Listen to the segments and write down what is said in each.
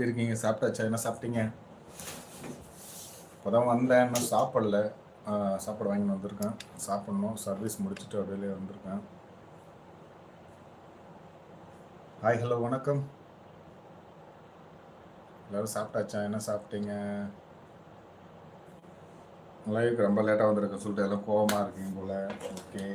எப்படி இருக்கீங்க? சாப்பிட்டாச்சா? என்ன சாப்பிட்டீங்க? இப்போ தான் வந்தேன். இன்னும் சாப்பிடல. சாப்பாடு வாங்கி வந்திருக்கேன். சாப்பிட்ணும். சர்வீஸ் முடிச்சுட்டு அப்படியே வந்திருக்கேன். ஹாய் ஹலோ வணக்கம். எல்லோரும் சாப்பிட்டாச்சா? என்ன சாப்பிட்டீங்க? லைவுக்கு ரொம்ப லேட்டாக வந்திருக்க சொல்லிட்டு எல்லாம் கோவமாக இருக்கீங்க போல். ஓகே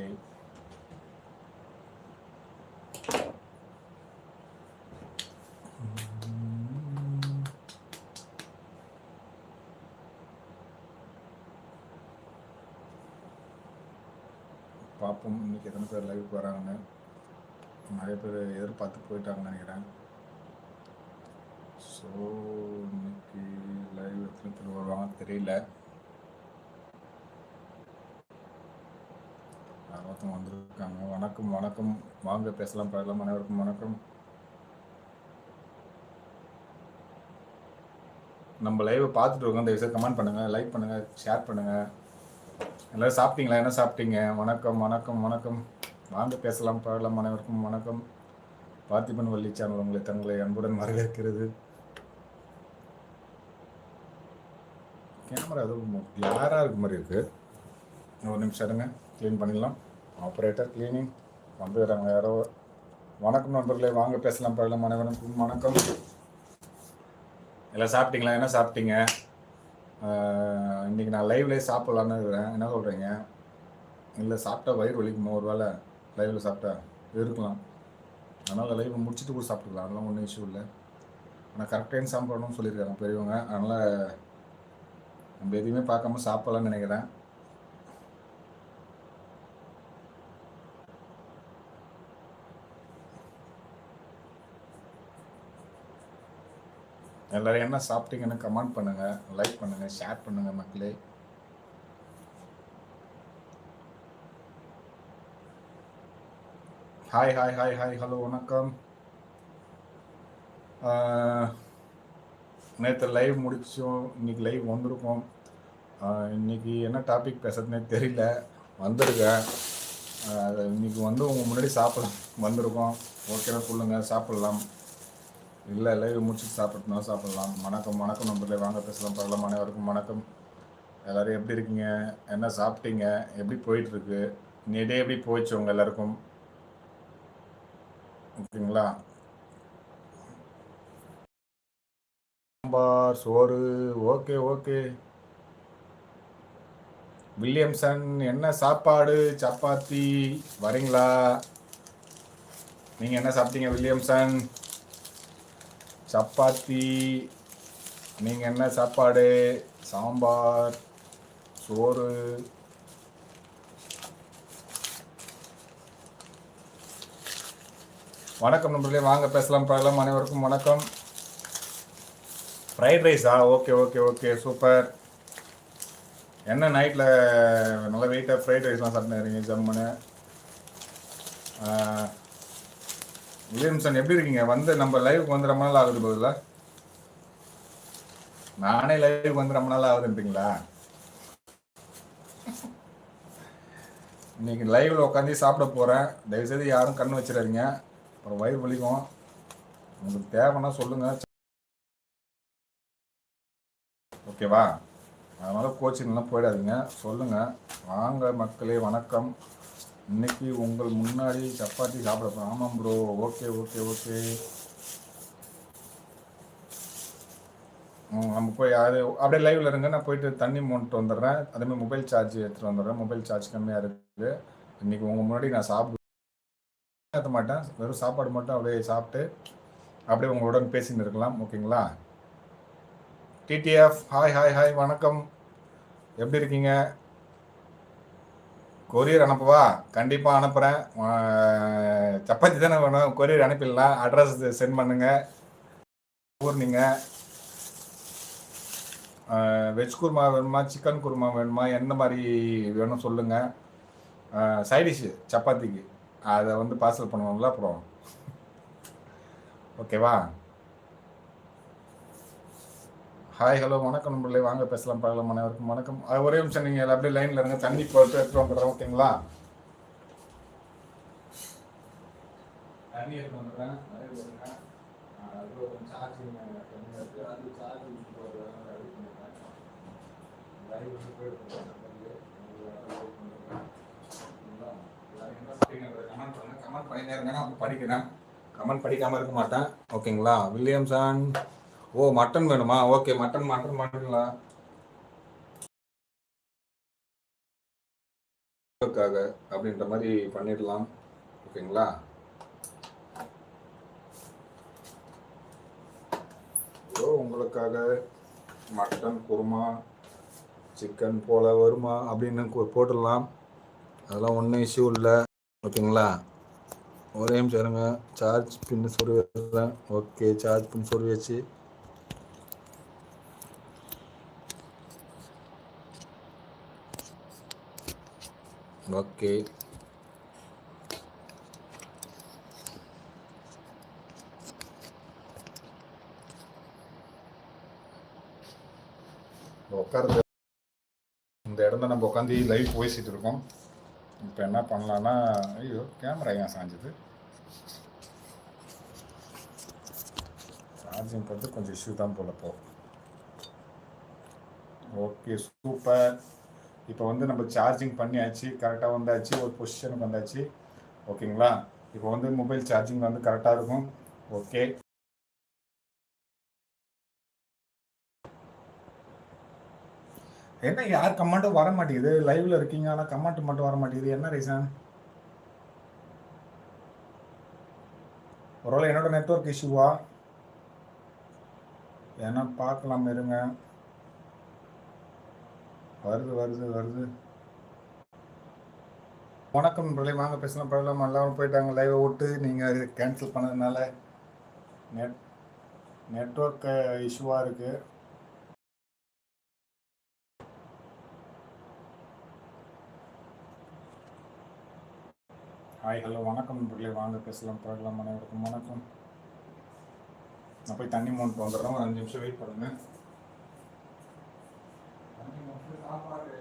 பார்ப்போம் இன்னைக்கு எத்தனை பேர் லைவுக்கு வராங்கன்னு. நிறைய பேர் எதிர்பார்த்து போயிட்டாங்கன்னு நினைக்கிறேன். ஸோ இன்னைக்கு லைவ் எத்தனை பேர் வருவாங்கன்னு தெரியல. ஒருத்தவங்க வந்திருக்காங்க. வணக்கம் வணக்கம். வாங்க பேசலாம் பழகலாம். அனைவருக்கும் வணக்கம். நம்ம லைவை பார்த்துட்டு இருக்கோம். தயவுசெய்து கமெண்ட் பண்ணுங்கள் லைக் பண்ணுங்க ஷேர் பண்ணுங்கள் எல்லாரும் சாப்பிட்டீங்களா? என்ன சாப்பிட்டீங்க? வணக்கம் வணக்கம் வணக்கம். வாங்க பேசலாம் பழகலாம் அனைவருக்கும் வணக்கம். பார்த்திபன் வள்ளி சேனல் உங்களை தங்களை அன்புடன் வரவேற்கிறது. கேமரா எதுவும் கிளாராக இருக்க மாதிரி இருக்குது ஒரு நிமிஷம் இருங்க க்ளீன் பண்ணிடலாம். ஆப்ரேட்டர் க்ளீனிங் வந்துடுறாங்க யாரோ. வணக்கம் நண்பர்களே வாங்க பேசலாம் பழகலாம் அனைவருக்கும் வணக்கம். எல்லாம் சாப்பிட்டீங்களா? என்ன சாப்பிட்டீங்க? இன்னைக்கு நான் லைவ்லேயே சாப்பிட்லான்னு இருக்கிறேன். என்ன சொல்கிறீங்க இல்லை சாப்பிட்டா வயிறு வலிக்குமா? ஒரு வேளை லைவில் சாப்பிட்டா இருக்கலாம். அதனால் லைவ் முடிச்சுட்டு கூட சாப்பிட்டுக்கலாம். அதெல்லாம் ஒன்றும் இஷ்யூ இல்லை. ஆனால் கரெக்ட் டைம் சாப்பிடணும்னு சொல்லியிருக்காங்க பெரியவங்க. அதனால் நம்ம எதுவுமே பார்க்காம சாப்பிட்லான்னு நினைக்கிறேன். எல்லாரும் என்ன சாப்பிட்டீங்கன்னு கமெண்ட் பண்ணுங்க லைக் பண்ணுங்க ஷேர் பண்ணுங்க மக்களே. Hi hi hi hi hello வணக்கம். நேற்று லைவ் முடிச்சோம் இன்னைக்கு லைவ் வந்திருக்கோம். இன்றைக்கி இன்னைக்கு என்ன டாபிக் பேசுறதுனே தெரியல வந்திருக்கேன். இன்னைக்கு வந்து உங்கள் முன்னாடி சாப்பிட வந்திருக்கோம். ஓகேனா சொல்லுங்கள் சாப்பிட்லாம். இல்லை லைவ் முடிச்சுட்டு சாப்பிட்னா சாப்பிட்லாம். வணக்கம் வணக்கம் நம்பர்ல வாங்க பேசலாம். பரவாயில்ல அனைவருக்கும் வணக்கம். எல்லோரும் எப்படி இருக்கீங்க? என்ன சாப்பிட்டீங்க? எப்படி போயிட்டுருக்கு? இருக்கு எப்படி போயிடுச்சு உங்கள் எல்லாருக்கும்? ஓகேங்களா? சாம்பார் சோறு ஓகே ஓகே. வில்லியம்சன் என்ன சாப்பாடு? சப்பாத்தி. வரீங்களா? நீங்கள் என்ன சாப்பிட்டீங்க வில்லியம்சன்? சப்பாத்தி நீங்கள் என்ன சாப்பாடு? சாம்பார் சோறு. வணக்கம் நண்பர்களே வாங்க பேசலாம் பார்க்கலாம் அனைவருக்கும் வணக்கம். ஃப்ரைட் ரைஸா ஓகே ஓகே ஓகே சூப்பர் என்ன நைட்டில் நல்ல வெயிட்டாக ஃப்ரைட் ரைஸ்லாம் சாப்பிட்டுருக்கீங்க ஜம்முன்னு வில்லியம்சன் எப்படி இருக்கீங்க? வந்து நம்ம லைவுக்கு வந்து ரொம்ப நாள் ஆகுது பதிலா? நானே லைவுக்கு வந்து ரொம்ப நாள் ஆகுதுன்றீங்களா? இன்னைக்கு லைவ்ல உட்காந்து சாப்பிட போறேன். தயவுசெய்து யாரும் கண் வச்சிடாதீங்க. அப்புறம் வயிறு வலிக்கும். உங்களுக்கு தேவைன்னா சொல்லுங்க. ஓகேவா அதனால கோச்சிங்லாம் போயிடாதீங்க. சொல்லுங்க. வாங்க மக்களே வணக்கம். இன்னைக்கு உங்கள் முன்னாடி சப்பாத்தி சாப்பிட போகிறோம் ஆமாம் ப்ரோ ஓகே ஓகே ஓகே நம்ம போய் அது அப்படியே லைவ்ல இருங்க. நான் போயிட்டு தண்ணி மோன்ட்டு வந்துடுறேன். அதேமாதிரி மொபைல் சார்ஜ் எடுத்துகிட்டு வந்துடுறேன். மொபைல் சார்ஜ் கம்மியாக இருக்குது இன்னைக்கு உங்கள் முன்னாடி நான் சாப்பிட ஏற்ற மாட்டேன். வெறும் சாப்பாடு மட்டும் அப்படியே சாப்பிட்டு அப்படியே உங்களுடன் பேசின்னு இருக்கலாம். ஓகேங்களா டிடிஎஃப் ஹாய் ஹாய் ஹாய் வணக்கம். எப்படி இருக்கீங்க? கொரியர் அனுப்புவா? கண்டிப்பாக அனுப்புகிறேன் சப்பாத்தி தானே வேணும்? கொரியர் அனுப்பிடலாம் அட்ரஸ் சென்ட் பண்ணுங்கள் ஊர் நீங்கள் வெஜ் குருமா வேணுமா? சிக்கன் குருமா வேணுமா? எந்த மாதிரி வேணும் சொல்லுங்கள் சைடிஷ்ஷு சப்பாத்திக்கு. அதை வந்து பார்சல் பண்ணுவோம்ல அப்புறம். ஓகேவா? ஹாய் ஹலோ வணக்கம் நண்பர்களே. வாங்க பேசலாம் பழகலாம் அனைவருக்கும் வணக்கம். ஒரே நிமிஷம் நீங்கள் அப்படியே லைனில் இருங்க. தண்ணி போட்டு எடுத்துகிட்டு வந்துடுறேன் ஓகேங்களா தண்ணி எடுத்து வந்துடுறேன். சார்ஜிங் கம்மியாக இருக்குது அது சார்ஜிங் வந்து கமெண்ட் பண்ணிட்டே இருங்க. நான் படிக்கிறேன். கமெண்ட் படிக்காம இருக்க மாட்டேன். ஓகேங்களா வில்லியம்சன். ஓ மட்டன் வேணுமா? ஓகே மட்டன் மட்டன் பண்ணிடலாம் உங்களுக்காக அப்படின்ற மாதிரி பண்ணிடலாம். ஓகேங்களா? ஓ உங்களுக்காக மட்டன் குருமா சிக்கன் போல வருமா அப்படின்னு போட்டுடலாம். அதெல்லாம் ஒன்றும் இஷ்யூ இல்லை. ஓகேங்களா? ஒரே நிமிஷம் இருங்க. சார்ஜ் பின்னு சொல்லி ஓகே சார்ஜ் பின்னு சொல்லி வச்சு ஓகே உட்காருது இந்த இடத்துல நம்ம உட்காந்து லைவ் பேசிட்டு இருக்கோம். இப்போ என்ன பண்ணலான்னா ஐயோ கேமரா ஏன் சாஞ்சது? சார்ஜிங் பண்ணுறது கொஞ்சம் இஷ்யூ தான் போல போ. ஓகே சூப்பர் இப்போ வந்து நம்ம சார்ஜிங் பண்ணியாச்சு கரெக்டாக வந்தாச்சு ஒரு பொசிஷனுக்கு வந்தாச்சு. ஓகேங்களா? இப்போ வந்து மொபைல் சார்ஜிங் வந்து கரெக்டாக இருக்கும். ஓகே. என்ன யார் கமெண்ட்டும் வர மாட்டேங்குது? லைவ்ல இருக்கீங்க ஆனால் கமெண்ட் மட்டும் வர மாட்டேங்குது. என்ன ரீசன் ஒருவேளை என்னோட நெட்வொர்க் இஷ்யூவா ஏன்னா பார்க்கலாம் இருங்க. வருது வருது வருது. வணக்கம் பிரளை வாங்க பேசலாம் பழலாம் எல்லாரும் போயிட்டாங்க லைவை விட்டு. நீங்கள் கேன்சல் பண்ணதுனால நெட் நெட்ஒர்க் இஷ்யூவாக இருக்குது ஹாய் ஹலோ வணக்கம் நண்பர்களே வாங்க பேசலாம் பழகலாம். அனைவருக்கும் வணக்கம். நான் போய் தண்ணி மோண்ட் வந்துடுறோம் ஒரு அஞ்சு நிமிஷம் வெயிட் பண்ணுங்கள் சாப்பாடு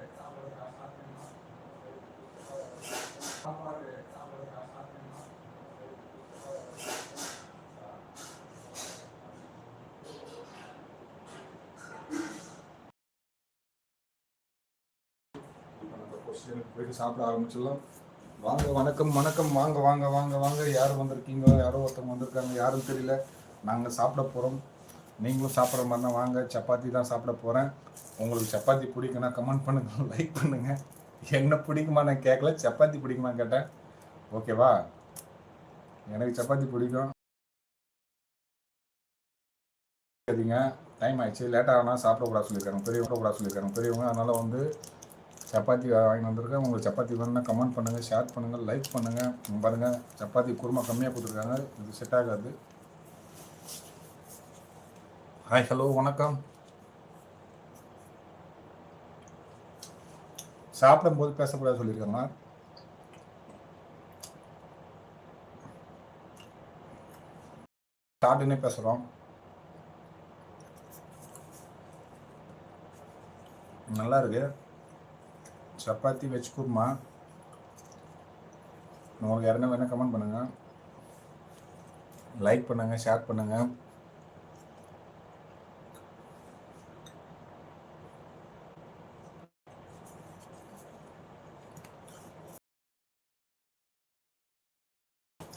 சாப்பாடு போயிட்டு சாப்பிட ஆரம்பிச்சிடலாம். வாங்க வணக்கம் வணக்கம். வாங்க வாங்க வாங்க வாங்க. யார் வந்திருக்கீங்க? யாரோ ஒருத்தவங்க வந்திருக்காங்க. யாரும் தெரியல. நாங்கள் சாப்பிட போகிறோம் நீங்களும் சாப்பிட்ற மாதிரி தான் வாங்க. சப்பாத்தி தான் சாப்பிட போகிறேன் உங்களுக்கு சப்பாத்தி பிடிக்குன்னா கமெண்ட் பண்ணுங்க. லைக் பண்ணுங்கள் என்ன பிடிக்குமா நான் கேட்கல. சப்பாத்தி பிடிக்குமா கேட்டேன். ஓகேவா எனக்கு சப்பாத்தி பிடிக்கும். சரிங்க டைம் ஆயிடுச்சு. லேட்டாக ஆனால் சாப்பிடக்கூடாது சொல்லியிருக்காங்க. பெரியவங்க கூடாது சொல்லியிருக்காங்க. பெரியவங்க அதனால் வந்து சப்பாத்தி வாங்கி வந்திருக்கேன். உங்களுக்கு சப்பாத்தி வேணும்னா கமெண்ட் பண்ணுங்கள் ஷேர் பண்ணுங்கள் லைக் பண்ணுங்கள் பாருங்கள் சப்பாத்தி குருமா கம்மியாக கொடுத்துருக்காங்க. இது செட் ஆகாது. ஹாய் ஹலோ வணக்கம். சாப்பிடும்போது பேசக்கூடாது சொல்லியிருக்காங்க ஸ்டார்டினே பேசுகிறோம் நல்லா இருக்கு. சப்பாத்தி வெஜ் குருமா. உங்களுக்கு யாருன்னா வேணால் கமெண்ட் பண்ணுங்கள் லைக் பண்ணுங்கள் ஷேர் பண்ணுங்கள்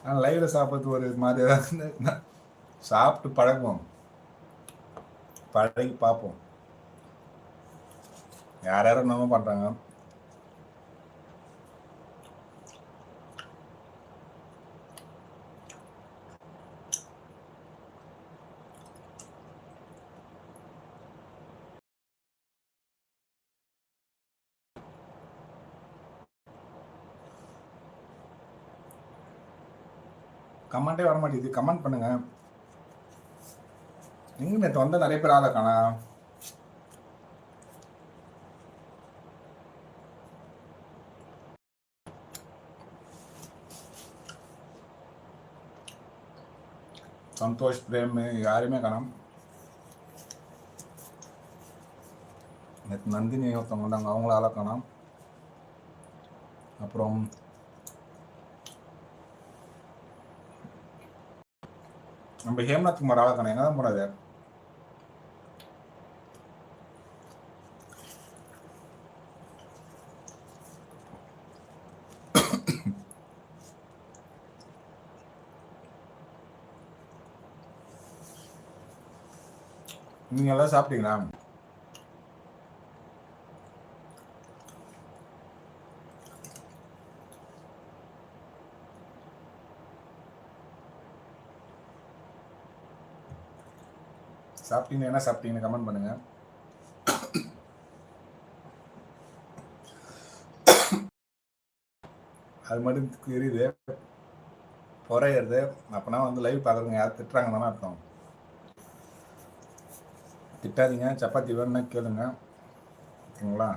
ஆனால் லைவில் சாப்பிட்றது ஒரு மாதிரி ஏதாவது சாப்பிட்டு பழகுவோம். பழகி பார்ப்போம். யார் யாரும் என்னமோ பண்ணுறாங்க கமெண்டே வர மாட்டேங்குது. கமெண்ட் பண்ணுங்க. எங்க நேற்று வந்த நிறைய பேர் ஆளை காணா? சந்தோஷ் பிரேம் யாரையுமே காணோம். நேற்று நந்தினி ஒருத்தவங்க வந்தாங்க. அவங்கள ஆளை காணோம். அப்புறம் நம்ம ஹேம்நாத் குமார் ஆளக்கான எங்க தான் போனாரு? நீங்க எல்லாம் சாப்பிட்டீங்களா? சாப்பிட்டீங்க என்ன சாப்பிட்டீங்கன்னு கமெண்ட் பண்ணுங்க. அது மட்டும் தெரியுது. குறையிறது அப்போனா வந்து லைவ் பார்க்குறவங்க யார் திட்டுறாங்க தானே அர்த்தம். திட்டாதீங்க. சப்பாத்தி வேணும்னா கேளுங்க. ஓகேங்களா?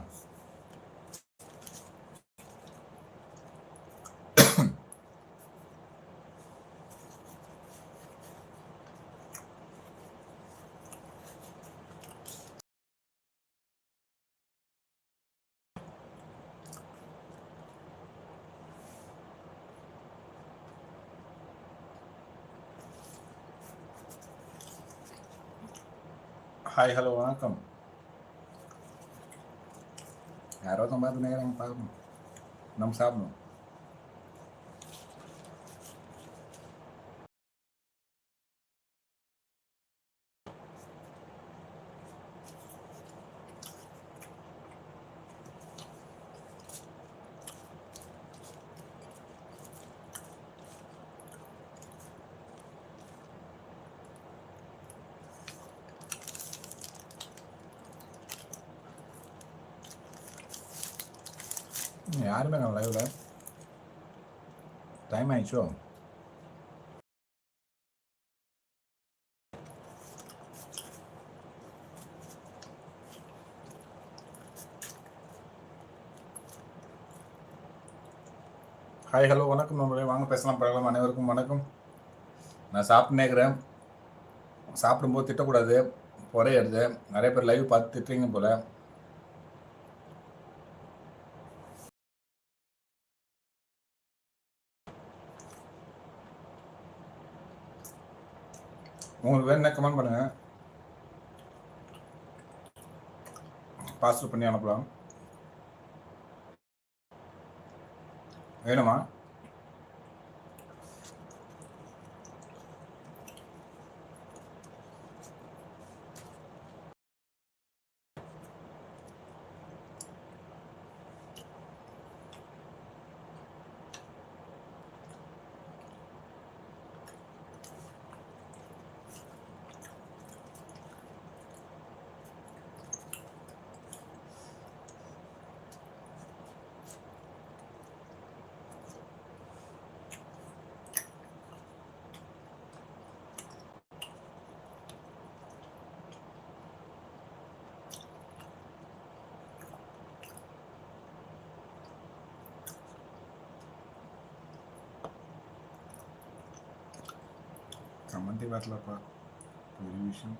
ஹாய் ஹலோ வணக்கம். யாரோ தான் பார்த்து நேரம் பார்க்கணும் நம்ம சாப்பிடணும். யாருமே நான் லைவ்ல டைம் ஆயிடுச்சோ? ஹாய் ஹலோ வணக்கம் நம்மளே வாங்க பேசலாம் பழகலாம். அனைவருக்கும் வணக்கம். நான் சாப்பிட்டுனே இருக்கிறேன். சாப்பிடும்போது திட்டக்கூடாது. குறையிறது நிறைய பேர் லைவ் பார்த்து திட்டுறீங்க போல. உங்களுக்கு வேணும்னா கமெண்ட் பண்ணுங்க? பார்சல் பண்ணி அனுப்பலாம். வேணுமா? கமெண்ட்டே வரலப்பா பெரிய விஷயம்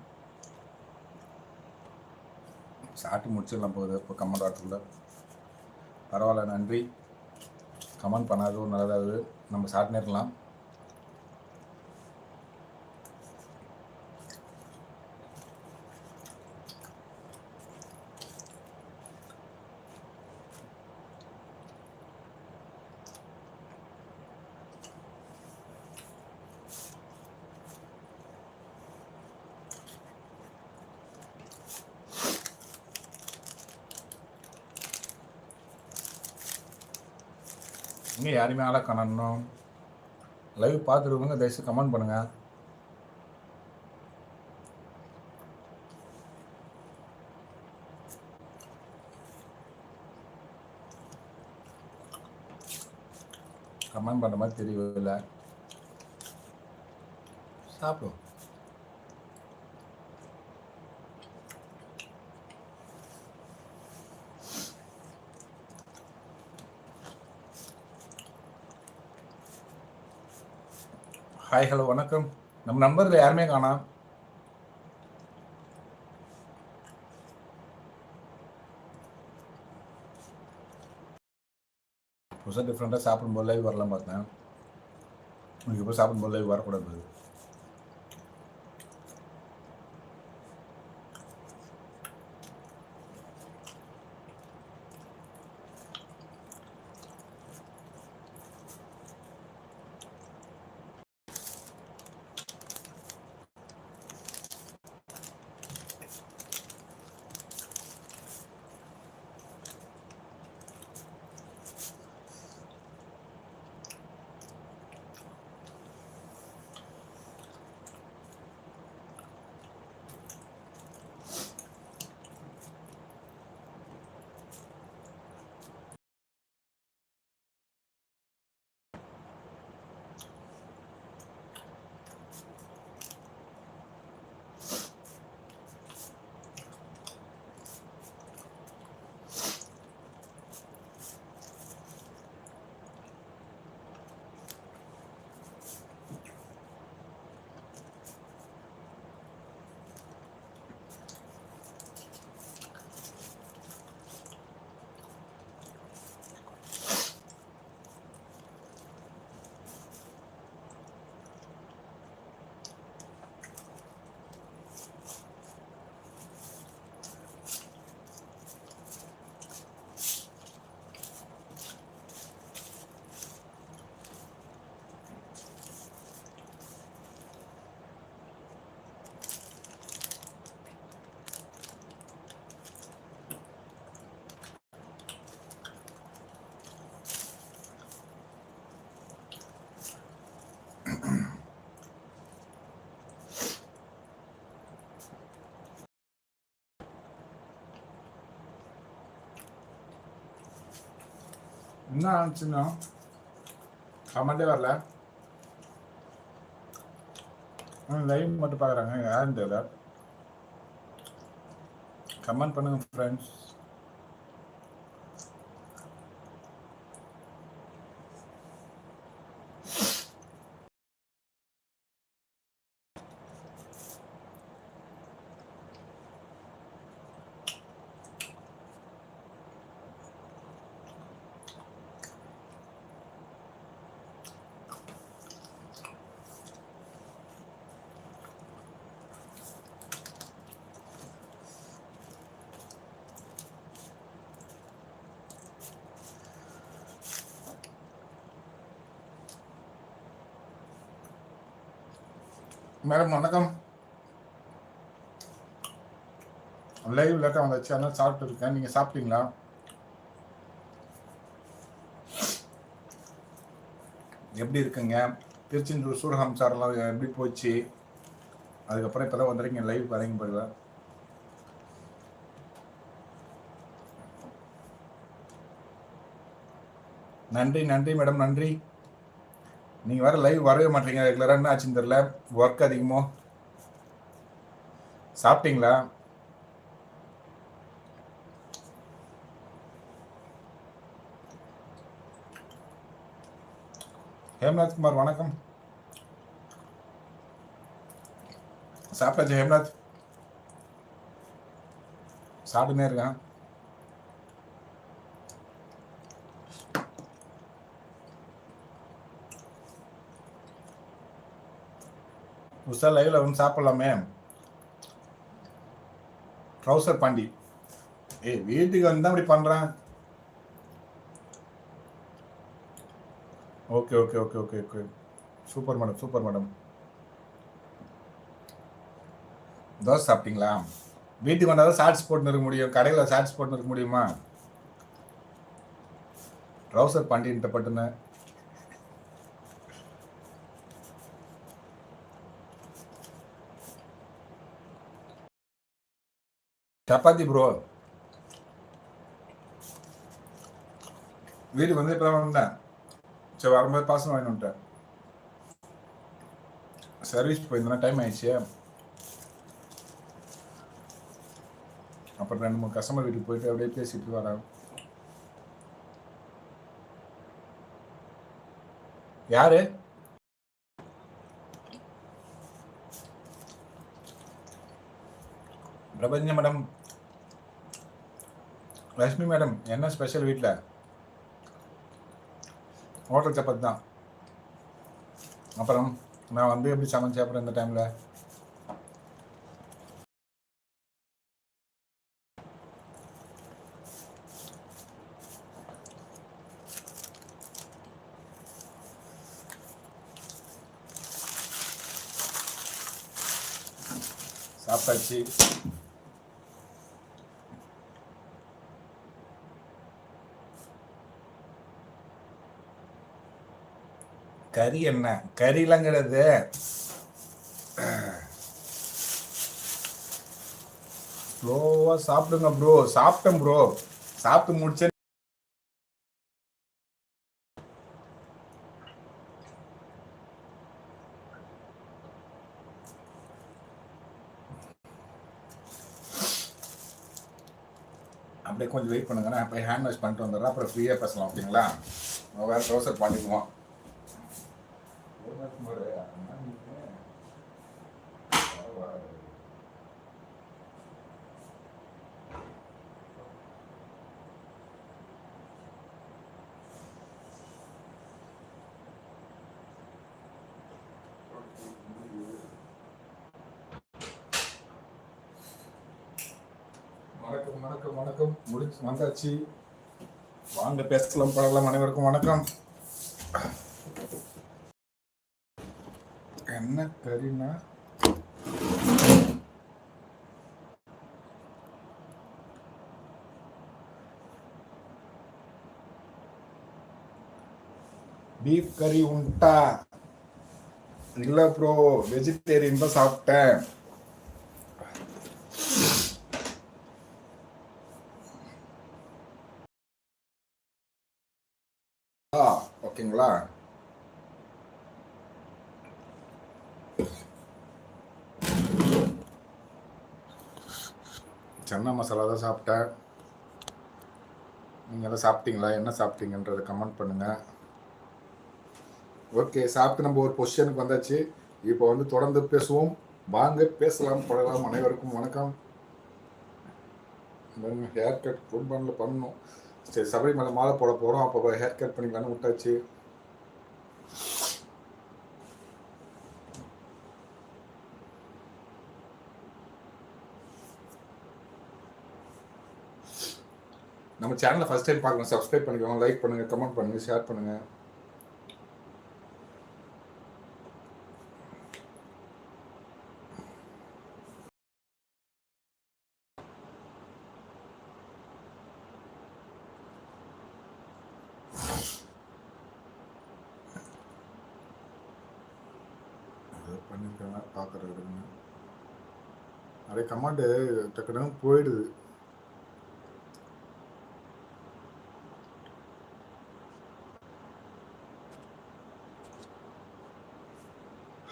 சாட்டு முடிச்சிடலாம் போகுது இப்போ கமெண்ட் வரத்துக்குள்ள பரவாயில்ல நன்றி கமெண்ட் பண்ணாது நல்லதாவது நம்ம சாட்டினே இருக்கலாம் யாருமே ஆளை காணணும். லைவ் பார்த்துருக்கவங்க தயவுசு கமெண்ட் பண்ணுங்க. கமெண்ட் பண்ணுற மாதிரி தெரியவில்லை. சாப்பிடும் ஹாய் ஹலோ வணக்கம். நம்ம நம்பரில் யாருமே காணோம் புதுசாக டிஃப்ரெண்ட்டாக சாப்பிடும்போது லைவ் வரலாம் பார்த்தேன். இப்போ சாப்பிடும்போது லைவ் வரக்கூடாது. என்ன ஆச்சுன்னா? கமெண்டே வரல. லைவ் மட்டும் பார்க்குறாங்க. யாருன்னு தெரியல. கமெண்ட் பண்ணுங்க ஃப்ரெண்ட்ஸ் மேடம் வணக்கம். லைவ்ல இருக்க வந்தாச்சு அதனால சாப்பிட்டு இருக்கேன். நீங்க சாப்பிட்டீங்களா? எப்படி இருக்குங்க? திருச்செந்தூர் சூரஹம்சாரெல்லாம் எப்படி போச்சு? அதுக்கப்புறம் இப்போ தான் வந்துருக்கீங்க லைவ் வரீங்க பாருங்க நன்றி நன்றி மேடம் நன்றி. நீங்கள் வேறு லைவ் வரவே மாட்டீங்க. ரெகுலராக என்ன ஆச்சுன்னு தெரில ஒர்க் அதிகமோ? சாப்பிட்டீங்களா? ஹேம்நாத் குமார் வணக்கம். சாப்பிட்டாச்சு ஹேம்நாத்? சாப்பிட்டுனே இருக்கேன். புதுசாக லைவ்ல வந்து சாப்பிடலாமே. ட்ரௌசர் பாண்டி. ஏய் வீட்டுக்கு வந்து அப்படி பண்றேன் okay okay okay okay okay super madam super madam dosa சாப்பிட்டீங்களா? வீட்டுக்கு வந்தால் தான் ஷார்ட்ஸ் போட்டுன்னு இருக்க முடியும். கடையில் ஷார்ட்ஸ் போட்டுன்னு இருக்க முடியுமா? ட்ரௌசர் பாண்டின்ட்ட பட்டுன்னு. சப்பாத்தி ப்ரோ வீட்டுக்கு வந்து இப்போ வந்தேன். சரி வரும்போது பாசம் வாங்கி வந்துட்டேன். சர்வீஸ் போயிருந்தேன் டைம் ஆயிடுச்சு. அப்புறம் ரெண்டு மூணு கஸ்டமர் வீட்டுக்கு போயிட்டு அப்படியே பேசிட்டு வரேன் யாரு? பிரபஞ்ச மேடம். லக்ஷ்மி மேடம் என்ன ஸ்பெஷல் வீட்டில் ஹோட்டல் சப்பாத்தி தான். அப்புறம் நான் வந்து எப்படி சமைச்சேன் அப்புறம் இந்த டைமில் சாப்பிட்டாச்சு. கறி என்ன? கறிலாம் கிடையாது ஸ்லோவா சாப்பிடுங்க ப்ரோ சாப்பிட்டேன் ப்ரோ சாப்பிட்டு முடிச்சேன் அப்படியே கொஞ்சம் வெயிட் பண்ணுங்க. நான் போய் ஹேண்ட் வாஷ் பண்ணிட்டு வந்துடுறேன். அப்புறம் ஃப்ரீயாக பேசலாம் ஓகேங்களா வேறு ப்ரௌசர் பண்ணிக்குவோம். வணக்கம் வணக்கம். முடிச்சு வந்தாச்சு. வாங்க பேசலாம் பழகலாம் அனைவருக்கும் வணக்கம். என்ன கறினா பீஃப் கறி உண்டா? இல்லை ப்ரோ வெஜிடேரியன் தான் சாப்பிட்டேன் மசாலா ஓகேங்களா சன்னா மசாலா தான் சாப்பிட்டேன். நீங்கள் எல்லாம் சாப்பிட்டீங்களா? என்ன சாப்பிட்டீங்கன்றதை கமெண்ட் பண்ணுங்கள் ஓகே சாப்பிட்டு நம்ம ஒரு பொசிஷனுக்கு வந்தாச்சு. இப்போ வந்து தொடர்ந்து பேசுவோம். வாங்க பேசலாம் பழகலாம். அனைவருக்கும் வணக்கம். ஹேர் கட் ஃபுட் பண்ணல பண்ணணும். சரி சபரிமலை மாலை போட போகிறோம் அப்போ ஹேர் கட் பண்ணிக்கலான்னு விட்டாச்சு. நம்ம சேனலை ஃபஸ்ட் டைம் பார்க்கணும். சப்ஸ்கிரைப் பண்ணிக்கோங்க லைக் பண்ணுங்கள் கமெண்ட் பண்ணுங்கள் ஷேர் பண்ணுங்கள் பண்ணியிருக்காங்க நிறைய கமாண்டு டக்குனு போயிடுது.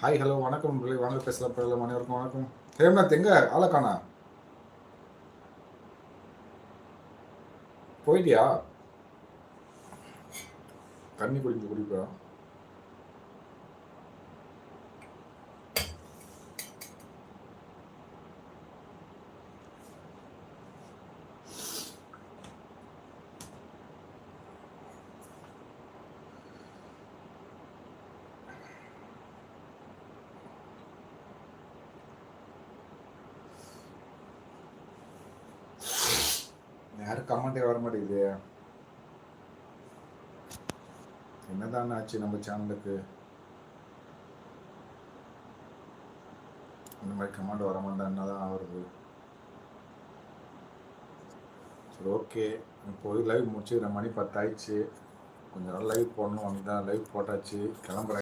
ஹாய் ஹலோ வணக்கம் நண்பர்களே. வாங்க பேசலாம். பேசலாம் அனைவருக்கும் வணக்கம். ஹேம்நாத் எங்க? ஆளக்கானா போயிட்டியா? தண்ணி குடிக்க குடிப்பா. யாரும் கமெண்டே வர மாட்டேங்குது என்னதான் ஆச்சு நம்ம சேனலுக்கு இந்த மாதிரி கமெண்ட் வர மாட்டேன் என்னதான் ஆகுறது? சரி ஓகே இப்போது லைவ் முடிச்சு மணி பத்தாயிடுச்சு. கொஞ்ச நாள் லைவ் போடணும். வந்து தான் லைவ் போட்டாச்சு. கிளம்புறேன்.